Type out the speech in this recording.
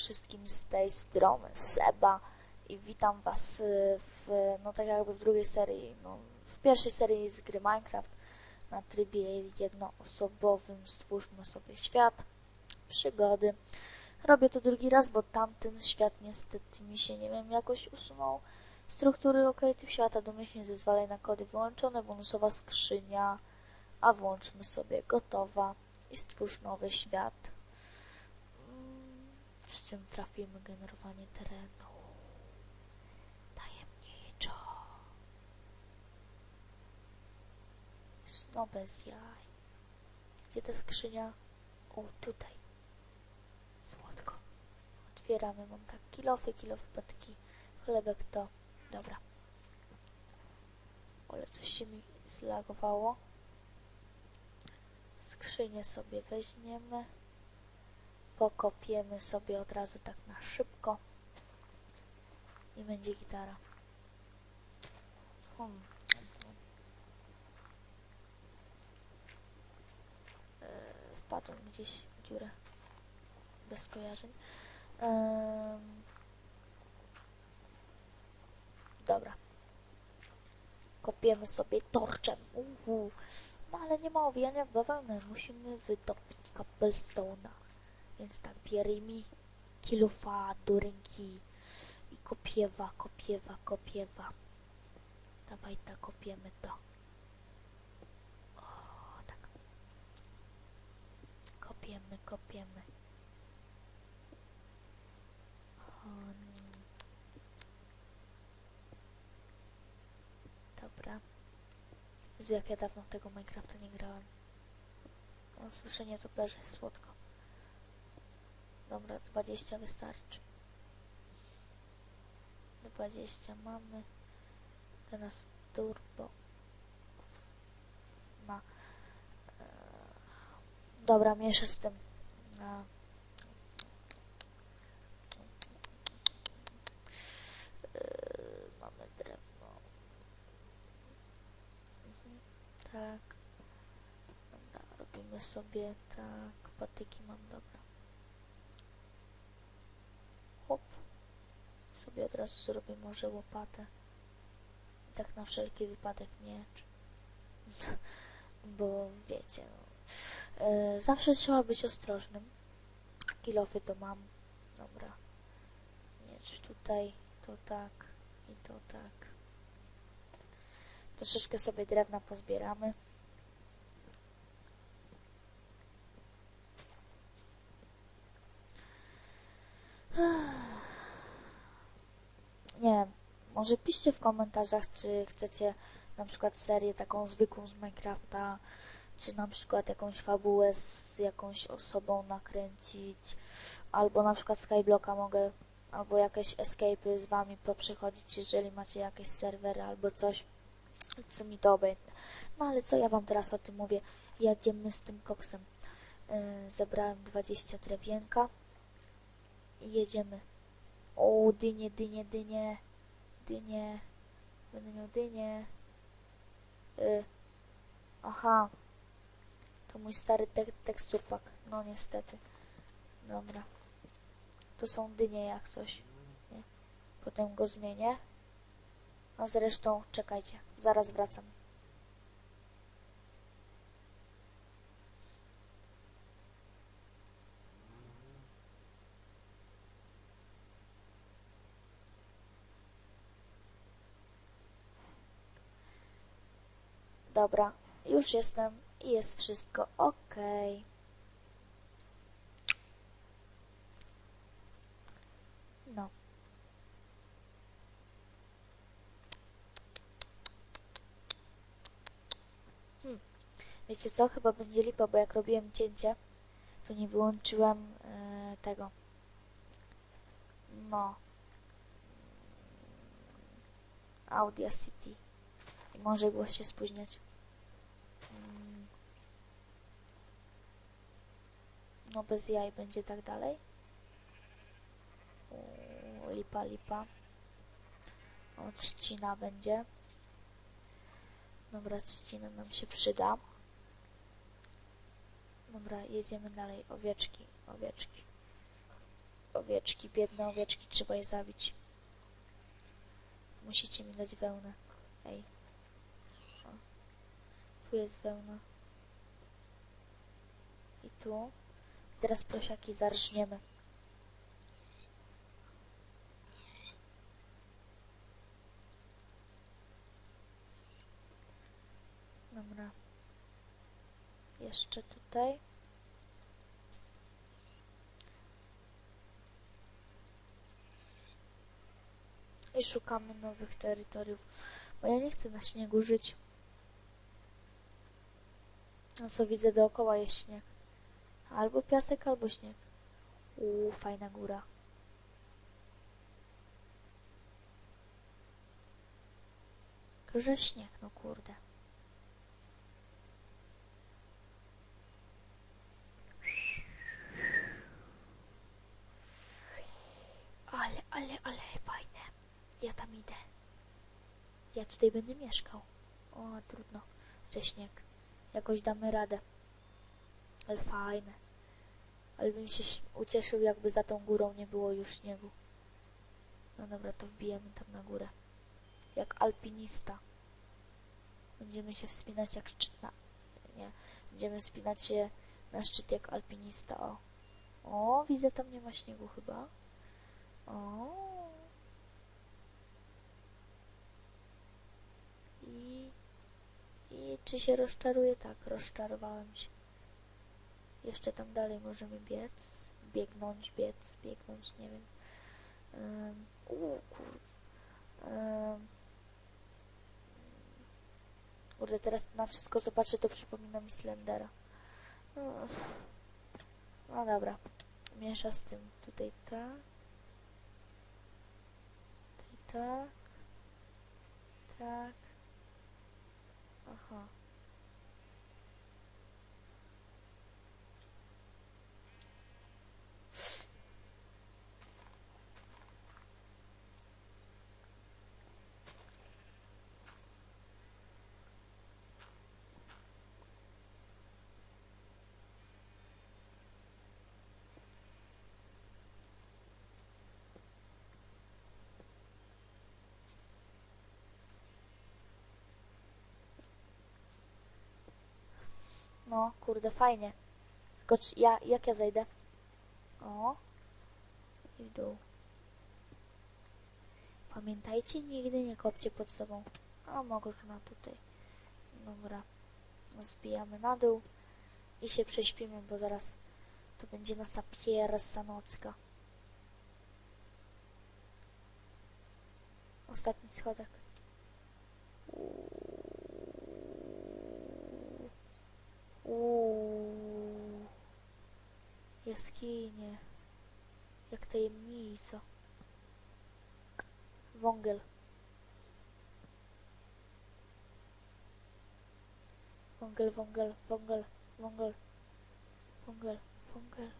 wszystkim z tej strony Seba i witam was y, w, no tak jakby w drugiej serii, no w pierwszej serii z gry Minecraft na trybie jednoosobowym stwórzmy sobie świat, przygody. Robię to drugi raz, bo tamten świat niestety mi się, nie wiem, jakoś usunął struktury OK, świata domyślnie zezwalaj na kody wyłączone, bonusowa skrzynia, a włączmy sobie gotowa i stwórz nowy świat. Z czym trafimy generowanie terenu? Tajemniczo. Sno bez jaj. Gdzie ta skrzynia? O, tutaj. Słodko. Otwieramy, mam tak kilofy, kilofy, patyki, chlebek to. Dobra. Ale coś się mi zlagowało. Skrzynię sobie weźmiemy. Pokopiemy sobie od razu tak na szybko. I będzie gitara. Hmm. E, Wpadłem gdzieś w dziurę. Bez skojarzeń. Em, Dobra. Kopiemy sobie torczem. Uhu. No ale nie ma owijania w bawełnę. Musimy wytopić cobblestone'a. Więc tak, bieraj mi kilofa do ręki. I kopiewa, kopiewa, kopiewa. Dawaj tak, kopiemy to. O, tak. Kopiemy, kopiemy. Dobra. Jezu, jak ja dawno tego Minecrafta nie grałem. No, słyszenie to jest słodko. Dobra, 20 wystarczy. 20 mamy. Teraz turbo. Na. e, Dobra, mieszę z tym. Na. E, Mamy drewno. Mhm, Tak. Dobra, robimy sobie tak. Patyki mam, dobra. Sobie od razu zrobię może łopatę. I tak na wszelki wypadek miecz. Bo wiecie, no. E, zawsze trzeba być ostrożnym. Kilofy to mam. Dobra. Miecz tutaj, to tak i to tak. Troszeczkę sobie drewna pozbieramy. Nie wiem, może piszcie w komentarzach, czy chcecie na przykład serię taką zwykłą z Minecrafta, czy na przykład jakąś fabułę z jakąś osobą nakręcić, albo na przykład Skyblocka mogę, albo jakieś escape'y z wami poprzechodzić, jeżeli macie jakieś serwery albo coś, co mi to obejdzie. No ale co ja wam teraz o tym mówię? Jedziemy z tym koksem. Yy, zebrałem 20 drewienka i jedziemy. O, dynie, dynie, dynie, dynie, będę miał dynie. Y, aha, to mój stary te teksturpak, no niestety. Dobra, to są dynie jak coś, nie? Potem go zmienię. A zresztą, czekajcie, zaraz wracam. Dobra, już jestem i jest wszystko ok. No. Hmm. Wiecie co? Chyba będzie lipa, bo jak robiłem cięcie, to nie wyłączyłem e, tego. No. Audacity. I może głos się spóźniać. No bez jaj będzie tak dalej. Uuu, lipa, lipa. O, trzcina będzie. Dobra, trzcina nam się przyda. Dobra, jedziemy dalej. Owieczki, owieczki. owieczki, biedne owieczki, trzeba je zabić. Musicie mi dać wełnę. Ej. O. Tu jest wełna. I tu. Teraz prosiaki zarżniemy. Dobra. Jeszcze tutaj. I szukamy nowych terytoriów. Bo ja nie chcę na śniegu żyć. A co widzę dookoła jest śnieg. Albo piasek, albo śnieg. Uuu, fajna góra. Że śnieg, no kurde. Ale, ale, ale fajne. Ja tam idę. Ja tutaj będę mieszkał. O, trudno, że śnieg. Jakoś damy radę. Ale fajne. Ale bym się ucieszył, jakby za tą górą nie było już śniegu. No dobra, to wbijemy tam na górę. Jak alpinista. Będziemy się wspinać jak szczyt na... Nie. Będziemy wspinać się na szczyt jak alpinista. O. O, widzę, tam nie ma śniegu chyba. O. I... I czy się rozczaruję? Tak, rozczarowałem się. Jeszcze tam dalej możemy biec. Biegnąć, biec, biegnąć, nie wiem. Um, kurde. Um, kurde, teraz na wszystko zobaczę, to przypomina mi Slendera. Uff. No dobra. Miesza z tym. Tutaj tak. Tutaj tak. Tak. Aha. No, kurde, fajnie. Tylko ja, jak ja zejdę? O. I w dół. Pamiętajcie, nigdy nie kopcie pod sobą. A mogę na tutaj. Dobra. Zbijamy na dół i się prześpimy, bo zaraz to będzie nasza pierwsza nocka. Ostatni schodek. Uuu. Jaskinie. Jak tajemnica. Wągel. Wągel, wągel, wągel, wągel, wągel, wągel,